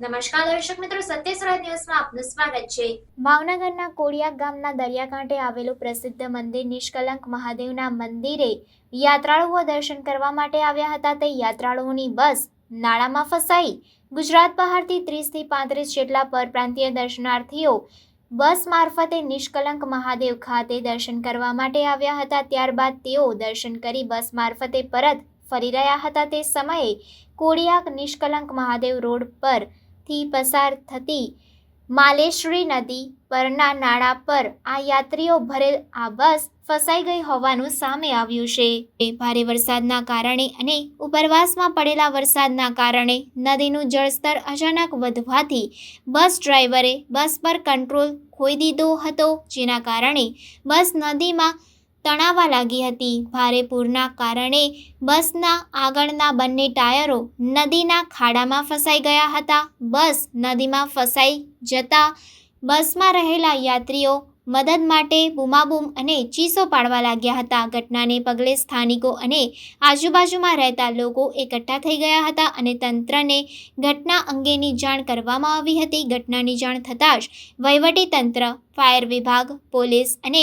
નમસ્કાર દર્શક મિત્રો, સત્ય દિવસમાં આપનું સ્વાગત છે. ભાવનગરના કોડિયા ગામના દરિયાકાંઠે આવેલું પ્રસિદ્ધ મંદિર નિષ્કલંક મહાદેવના મંદિરે યાત્રાળુઓ દર્શન કરવા માટે આવ્યા હતા. તે યાત્રાળુઓની બસ નાળામાં ફસાઈ. ગુજરાત બહારથી ત્રીસથી પાંત્રીસ જેટલા પરપ્રાંતીય દર્શનાર્થીઓ બસ મારફતે નિષ્કલંક મહાદેવ ખાતે દર્શન કરવા માટે આવ્યા હતા. ત્યારબાદ તેઓ દર્શન કરી બસ મારફતે પરત ફરી રહ્યા હતા. તે સમયે કોડિયાક નિષ્કલંક મહાદેવ રોડ પરથી પસાર થતી માલેશ્વરી નદી પરના નાળા પર આ યાત્રીઓ ભરેલ આ બસ ફસાઈ ગઈ હોવાનું સામે આવ્યું છે. ભારે વરસાદના કારણે અને ઉપરવાસમાં પડેલા વરસાદના કારણે નદીનું જળસ્તર અચાનક વધવાથી બસ ડ્રાઈવરે બસ પર કંટ્રોલ ખોઈ દીધો હતો, જેના કારણે બસ નદીમાં તણાવા લાગી હતી. ભારે પૂરના કારણે બસના આગળના બંને ટાયરો નદીના ખાડામાં ફસાઈ ગયા હતા. બસ નદીમાં ફસાઈ જતા બસમાં રહેલા યાત્રીઓ મદદ માટે બૂમાબૂમ અને ચીસો પાડવા લાગ્યા હતા. ઘટનાને પગલે સ્થાનિકો અને આજુબાજુમાં રહેતા લોકો એકઠા થઈ ગયા હતા અને તંત્રને ઘટના અંગેની જાણ કરવામાં આવી હતી. ઘટનાની જાણ થતાં જ વહીવટી તંત્ર, ફાયર વિભાગ, પોલીસ અને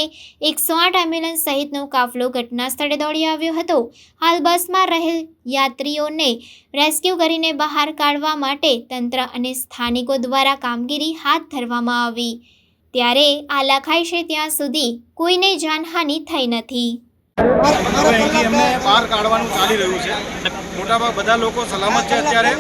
એકસો આઠ એમ્બ્યુલન્સ સહિતનો કાફલો ઘટના સ્થળે દોડી આવ્યો હતો. હાલ બસમાં રહેલ યાત્રીઓને રેસ્ક્યુ કરીને બહાર કાઢવા માટે તંત્ર અને સ્થાનિકો દ્વારા કામગીરી હાથ ધરવામાં આવી. ત્યારે આ લખાય છે ત્યાં સુધી કોઈને જાનહાનિ થઈ નથી. અહીંથી અમને બહાર કાઢવાનું ચાલી રહ્યું છે. મોટાભાગ બધા લોકો સલામત છે અત્યારે.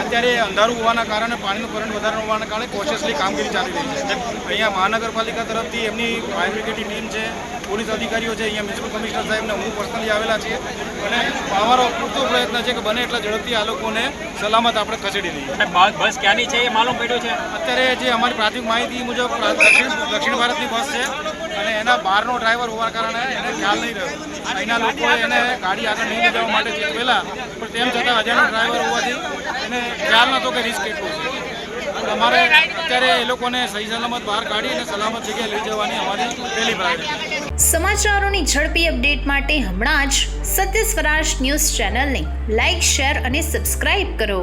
અત્યારે અંધારું હોવાના કારણે પાણીનું કરંટ વધારે હોવાના કારણે કોશિયસલી કામગીરી ચાલી રહી છે. અહીંયા મહાનગરપાલિકા તરફથી એમની ફાયર બ્રિગેડની ટીમ છે પોલીસ અધિકારીઓ છે અહીંયા મ્યુનિસિપલ કમિશનર સાહેબને હું પર્સનલી આવેલા છીએ. અને અમારો પૂરતો પ્રયત્ન છે કે બને એટલા ઝડપથી આ લોકોને સલામત આપણે ખસેડી દઈએ. બસ ક્યાંની છે એ માલુમ પડ્યું છે? અત્યારે જે અમારી પ્રાથમિક માહિતી મુજબ દક્ષિણ દક્ષિણ ભારતની બસ છે. અને એના બહારનો ડ્રાઈવર હોવાના કારણે એને ખ્યાલ નહીં રહ્યો. અહીંના લોકોએ એને ગાડી આગળ નહીં જવા માટે ચેતવેલા પણ તેમ છતાં અજાણ્યો ડ્રાઈવર હોવાથી એને ખ્યાલ નહોતો કે રિસ્ક કેટલું છે. અમારે અત્યારે એ લોકોને સહી સલામત બહાર કાઢી અને સલામત જગ્યાએ લઈ જવાની અમારી પહેલી પ્રાયોરિટી સમાચારોની ઝડપી અપડેટ માટે હમણાં જ સત્ય સ્વરાજ ન્યૂઝ ચેનલને લાઇક શેર અને સબસ્ક્રાઇબ કરો.